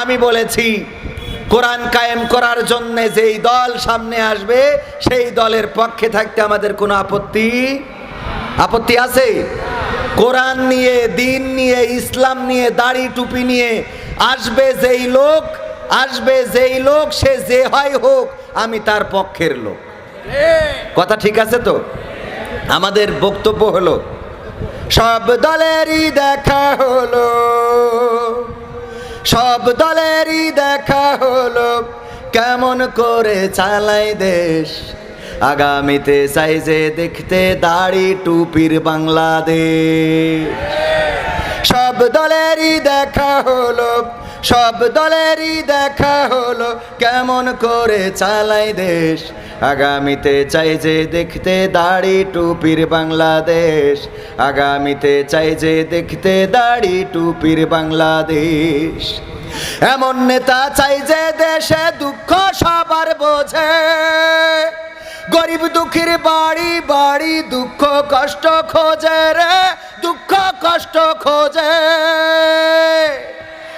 আমি বলেছি, কোরআন কায়েম করার জন্য যেই দল সামনে আসবে, সেই দলের পক্ষে থাকতে আমাদের কোনো আপত্তি আপত্তি আছে? কোরআন নিয়ে, দিন নিয়ে, ইসলাম নিয়ে, দাড়ি টুপি নিয়ে আসবে যেই লোক, আসবে যেই লোক, সে যে হয় হোক, আমি তার পক্ষের লোক। কথা ঠিক আছে তো? আমাদের বক্তব্য হলো, সব দলেরই দেখা হলো। সব দলেরই দেখা হলো। কেমন করে চালাই দেশ। আগামীতে চাই যে দেখতে দাড়ি টুপির বাংলাদেশ। সব দলেরই দেখা হলো। সব দলেরই দেখা হলো কেমন করে চালাই দেশ। আগামীতে চাই যে দেখতে দাড়ি টুপির বাংলাদেশ। আগামীতে চাই যে দেখতে দাড়ি টুপির বাংলাদেশ। এমন নেতা চাই যে দেশে দুঃখ সবার বোঝে। গরিব দুঃখীর বাড়ি বাড়ি দুঃখ কষ্ট খোঁজে রে, দুঃখ কষ্ট খোঁজে।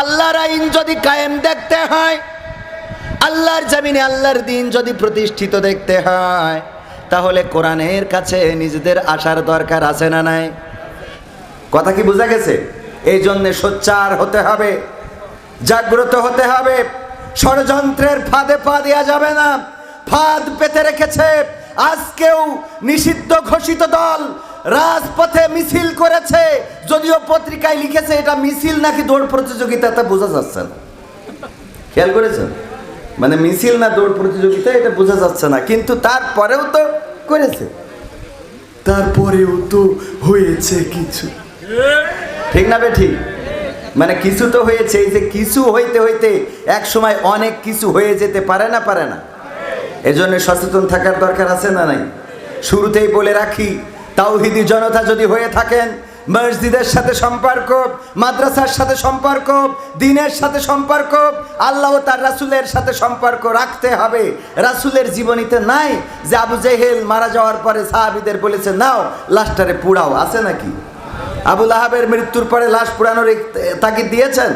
আল্লাহর আইন যদি কায়েম দেখতে হয়, আল্লাহর জমিনে আল্লাহর দিন যদি প্রতিষ্ঠিত দেখতে হয়, তাহলে কোরআনের কাছে নিজেদের আসার দরকার আছে না নাই? কথা কি বোঝা গেছে? এই জন্যে সোচ্চার হতে হবে, জাগ্রত হতে হবে, ষড়যন্ত্রের ফাঁদে পা দেওয়া যাবে না। ফাঁদ পেতে রেখেছে, আজকেও নিষিদ্ধ ঘোষিত দল রাজপথে মিছিল করেছে। যদিও পত্রিকায় লিখেছে এটা মিছিল নাকি দৌড় প্রতিযোগিতা তা বোঝা যাচ্ছে না। খেয়াল করেছেন? মানে মিছিল না দৌড় প্রতিযোগিতা, এটা বোঝা যাচ্ছে না। কিন্তু তারপরেও তো করেছে। তারপরেও তো হয়েছে কিছু। ঠিক না বে, ঠিক? মানে কিছু তো হয়েছে, এই যে কিছু হইতে হইতে এক সময় অনেক কিছু হয়ে যেতে পারে না পারে না। এজন্য সচেতন থাকার দরকার আছে না নাই? শুরুতেই বলে রাখি তাওহিদি জনতা যদি হয়ে থাকেন, মসজিদের সাথে সম্পর্ক, মাদ্রাসার সাথে সম্পর্ক, দিনের সাথে সম্পর্ক, আল্লাহ তার রাসুলের সাথে সম্পর্ক রাখতে হবে। রাসুলের জীবনীতে নাই যে আবু জেহেল মারা যাওয়ার পরে সাহাবিদের বলেছে, নাও, লাশটারে পুড়াও। আছে নাকি? আবুল আহাবের মৃত্যুর পরে লাশ পুরানোর তাগিদ দিয়েছেন?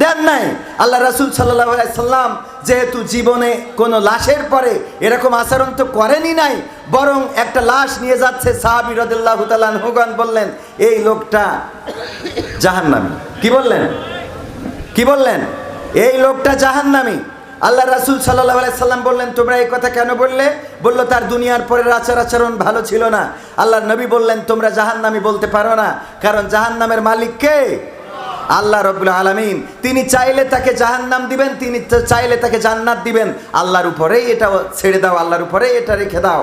দেন নাই। আল্লাহ রাসুল সাল্লাম যেহেতু জীবনে কোনো লাশের পরে এরকম আচরণ তো করেনি নাই, বরং একটা লাশ নিয়ে যাচ্ছে সাহাবি রদুল্লাহ হুগন বললেন, এই লোকটা জাহান্নামী। কি বললেন? কি বললেন? এই লোকটা জাহান্নামী। আল্লাহ রাসুল সাল্লাহ সাল্লাম বললেন, তোমরা এই কথা কেন বললে? বলল, তার দুনিয়ার পরের আচার আচরণ ভালো ছিল না। আল্লাহ নবী বললেন, তোমরা জাহান্নামী বলতে পারো না, কারণ জাহান্নামের মালিক কে? আল্লাহ রবুল আলমিন, তিনি চাইলে তাকে জাহান্নাম দিবেন, তিনি চাইলে তাকে জান্নাত দিবেন। আল্লাহর উপরেই এটা ছেড়ে দাও, আল্লাহর উপরেই এটা রেখে দাও।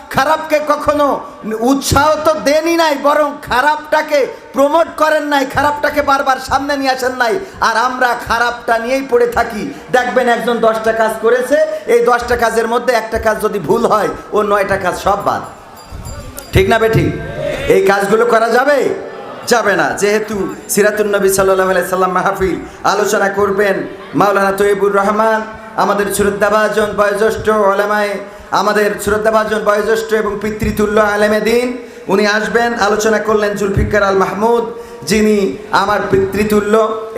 খারাপকে কখনো উৎসাহ তো দেনই নাই, বরং খারাপটাকে প্রমোট করেন নাই, খারাপটাকে বারবার সামনে নিয়ে আসেন নাই। আর আমরা খারাপটা নিয়েই পড়ে থাকি। দেখবেন একজন দশটা কাজ করেছে, এই দশটা কাজের মধ্যে একটা কাজ যদি ভুল হয়, ও নয়টা কাজ সব বাদ। ঠিক না বেঠিক? এই কাজগুলো করা যাবে? যাবে না। যেহেতু সিরাতুল নবী সাল্লাহ সাল্লাম মাহফিল, আলোচনা করবেন মাওলানা তৈবুর রহমান, আমাদের শ্রদ্ধাভাজন, বয়োজ্যেষ্ঠ ওলামায় আমাদের শ্রদ্ধাভাজন বয়োজ্যেষ্ঠ এবং পিতৃতুল্য আলেমে দিন, উনি আসবেন, আলোচনা করলেন জুলফিকার আল মাহমুদ, যিনি আমার পিতৃতুল্য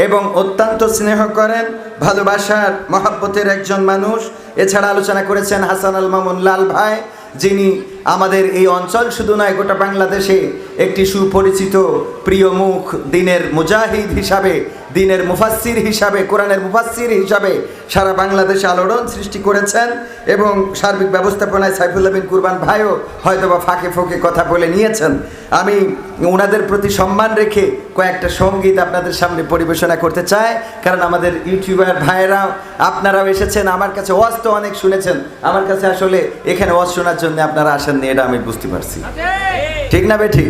এবং অত্যন্ত স্নেহ করেন, ভালোবাসার মহাব্বতের একজন মানুষ। এছাড়া আলোচনা করেছেন হাসান আল মামুন লাল ভাই, যিনি আমাদের এই অঞ্চল শুধু নয়, গোটা বাংলাদেশে একটি সুপরিচিত প্রিয় মুখ দিনের মুজাহিদ হিসাবে দিনের মুফাসির হিসাবে কোরআনের মুফাসির হিসাবে সারা বাংলাদেশে আলোড়ন সৃষ্টি করেছেন এবং সার্বিক ব্যবস্থাপনায় সাইফুল্লাহ বিন কুরবান ভাইও হয়তোবা ফাঁকে ফোঁকে কথা বলে নিয়েছেন। আমি ওনাদের প্রতি সম্মান রেখে কয়েকটা সংগীত আপনাদের সামনে পরিবেশনা করতে চাই কারণ আমাদের ইউটিউবার ভাইয়েরাও আপনারাও এসেছেন আমার কাছে ওয়াজ তো অনেক শুনেছেন আমার কাছে আসলে এখানে ওয়াজ শোনার জন্য আপনারা আসেননি এটা আমি বুঝতে পারছি। ঠিক না বে ঠিক?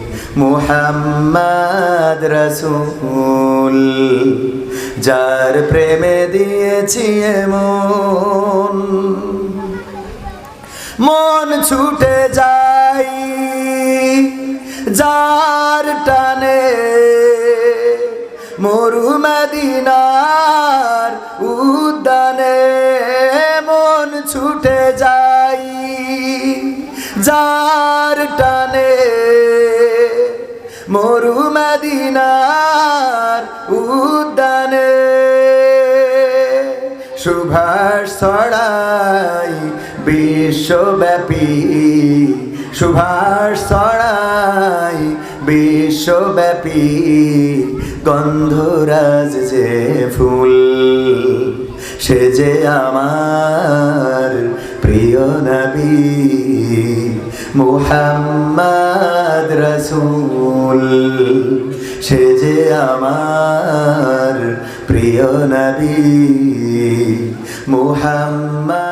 মুহাম্মদ রসুল, যার প্রেমে দিয়েছি মন মন ছুটে যাই যার টানে মরুমদিনার উদ্যানে। মন ছুটে যাই যার টানে। মরুমদিনার উদ্যানে। সুভাষ ছড়াই বিশ্বব্যাপী। সুভাষ ছড়াই বিশ্বব্যাপী। গন্ধরাজ যে ফুল, সে যে আমার প্রিয় নবী। মুহাম্মদ রসুল। সে যে আমার প্রিয় নবী মুহাম্মদ